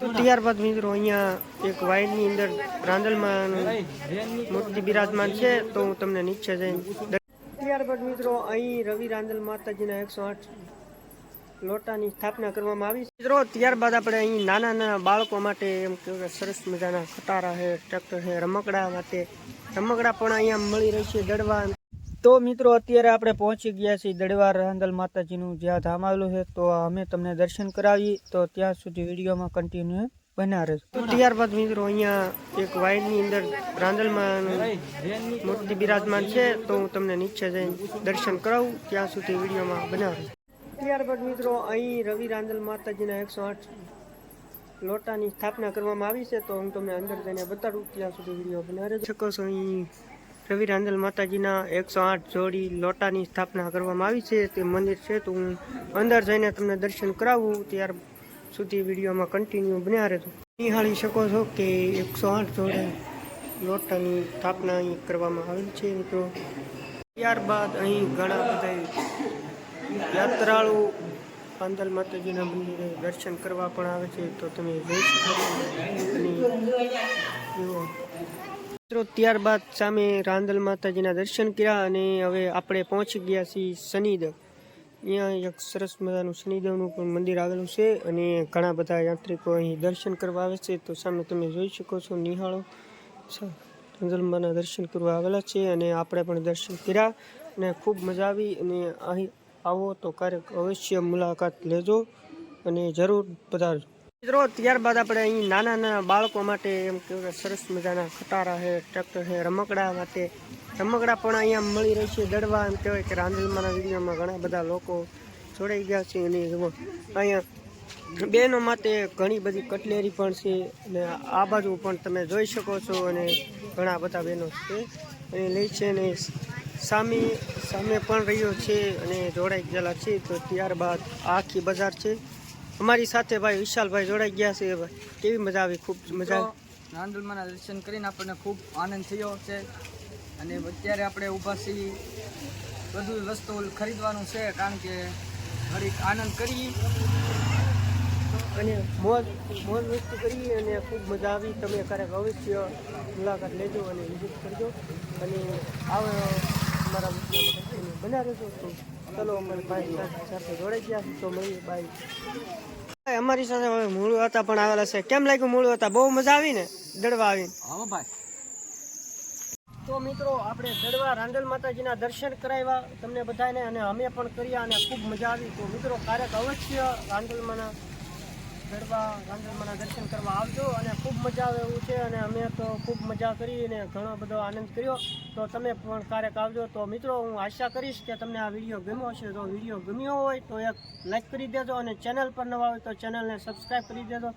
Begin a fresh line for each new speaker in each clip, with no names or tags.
ત્યારબાદ મિત્રો અહીંયા એક વાઇનની અંદર રાંદલમાં મૂર્તિ બિરાજમાન છે, તો હું તમને નીચે જઈને ત્યારબાદ મિત્રો અહીં રવિ રાંદલ માતાજીના એકસો આઠ લોટાની સ્થાપના કરવામાં આવી મિત્રો, ત્યારબાદ આપણે અહીં નાના નાના બાળકો માટે એમ કે સરસ મજાના ખટારા છે, ટ્રેક્ટર છે, રમકડા માટે રમકડા પણ અહીંયા મળી રહી છે દડવા. તો મિત્રો અત્યારે આપણે પહોંચી ગયા છીએ દડવાર રાંદલ માતાજીનું જ્યાં ધામ આવેલું છે, તો અમે તમને દર્શન કરાવી તો ત્યાં સુધી વિડીયોમાં કન્ટિન્યુ બના રહેજો. ત્યારબાદ મિત્રો અહીંયા એક વાઇનની અંદર રાંદલમાં મૂર્તિ બિરાજમાન છે, તો હું તમને નીચે જઈને દર્શન કરાવું, ત્યાં સુધી વિડીયોમાં બનાવે ત્યારબાદ મિત્રો અહીં રવિ રાંદલ માતાજીના એકસો આઠ લોટાની સ્થાપના કરવામાં આવી છે, તો હું તમને અંદર જઈને બતાડું, ત્યાં સુધી વીડિયો બનાવે શકો છો અહીં રવિ રાંદલ માતાજીના એકસો આઠ જોડી લોટાની સ્થાપના કરવામાં આવી છે. તે મંદિર છે તો હું અંદર જઈને તમને દર્શન કરાવું. ત્યાર સુધી વિડીયોમાં કન્ટિન્યુ બન્યા રહેજો. નિહાળી શકો છો કે એકસો આઠ જોડી લોટાની સ્થાપના અહીં કરવામાં આવેલી છે, મિત્રો. ત્યારબાદ અહીં ઘણા બધા યાત્રાળુ પાંદલ માતાજીના મંદિરે દર્શન કરવા પણ આવે છે. તો તમે જોઈ શકો. મિત્રો, ત્યારબાદ સામે રાંદલ માતાજીના દર્શન કર્યા અને હવે આપણે પહોંચી ગયા છીએ શનિદેવ અહીંયા એક સરસ મજાનું શનિદેવનું પણ મંદિર આવેલું છે અને ઘણા બધા યાત્રિકો અહીં દર્શન કરવા આવે છે. તો સામે તમે જોઈ શકો છો નિહાળો. રાંદલમાના દર્શન કરવા આવેલા છે અને આપણે પણ દર્શન કર્યા અને ખૂબ મજા આવી. અને અહીં આવો તો ક્યારેક અવશ્ય મુલાકાત લેજો અને જરૂર પધારજો. મિત્રો, ત્યારબાદ આપણે અહીં નાના નાના બાળકો માટે એમ કે સરસ મજાના ખટારા છે ટ્રેક્ટર છે, રમકડા માટે. રમકડા પણ અહીંયા મળી રહી છે દડવા, એમ કહેવાય કે રાંધલમાના વિડીયોમાં ઘણા બધા લોકો જોડાઈ ગયા છે અને અહીંયા બહેનો માટે ઘણી બધી કટલેરી પણ છે અને આ બાજુ પણ તમે જોઈ શકો છો અને ઘણા બધા બહેનો છે. અને લે છે અને સામે સામે પણ રહ્યો છે અને જોડાઈ ગયેલા છે. તો ત્યારબાદ આખી બજાર છે. અમારી સાથે ભાઈ વિશાલભાઈ જોડાઈ ગયા છે ભાઈ. કેવી મજા આવી ખૂબ મજા આવી.
રાંદલમાના દર્શન કરીને આપણને ખૂબ આનંદ થયો છે. અને અત્યારે આપણે ઊભા છીએ. બધું વસ્તુ ખરીદવાનું છે કારણ કે ઘડીક આનંદ કરી
અને મોજ મોજ વસ્તુ કરી અને ખૂબ મજા આવી. તમે ક્યારેક અવશ્ય મુલાકાત લેજો અને વિઝિટ કરજો. અને આવે અમારા બના રહેજો. ચલો અમારે ભાઈ સાથે જોડાઈ ગયા તો મળીએ બાય ભાઈ, અમારી સાથે હવે મૂળ હતા પણ આવેલા છે. કેમ લાગ્યું મૂળ હતા? બહુ મજા આવી ને? દડવા આવીને.
હા ભાઈ.
તો મિત્રો આપણે દડવા રાંદલ માતાજીના દર્શન કરાવ્યા તમને બધાને અને અમે પણ કર્યા અને ખૂબ મજા આવી. તો મિત્રો ક્યારેક અવશ્ય રાંદલમાના દડવા રાંદલમાના દર્શન કરવા આવજો અને ખૂબ મજા આવે એવું છે અને અમે તો ખૂબ મજા કરી અને ઘણો બધો આનંદ કર્યો. તો તમે પણ ક્યારેક આવજો. તો મિત્રો, હું આશા કરીશ કે તમને આ વીડિયો ગમ્યો હશે. તો વીડિયો ગમ્યો હોય તો એક લાઈક કરી દેજો અને ચેનલ પર નવા હોય તો ચેનલને સબસ્ક્રાઈબ કરી દેજો.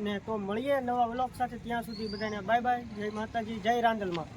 ને તો મળીએ નવા વ્લોગ સાથે. ત્યાં સુધી બધાને બાય બાય. જય માતાજી. જય રાંદલમાં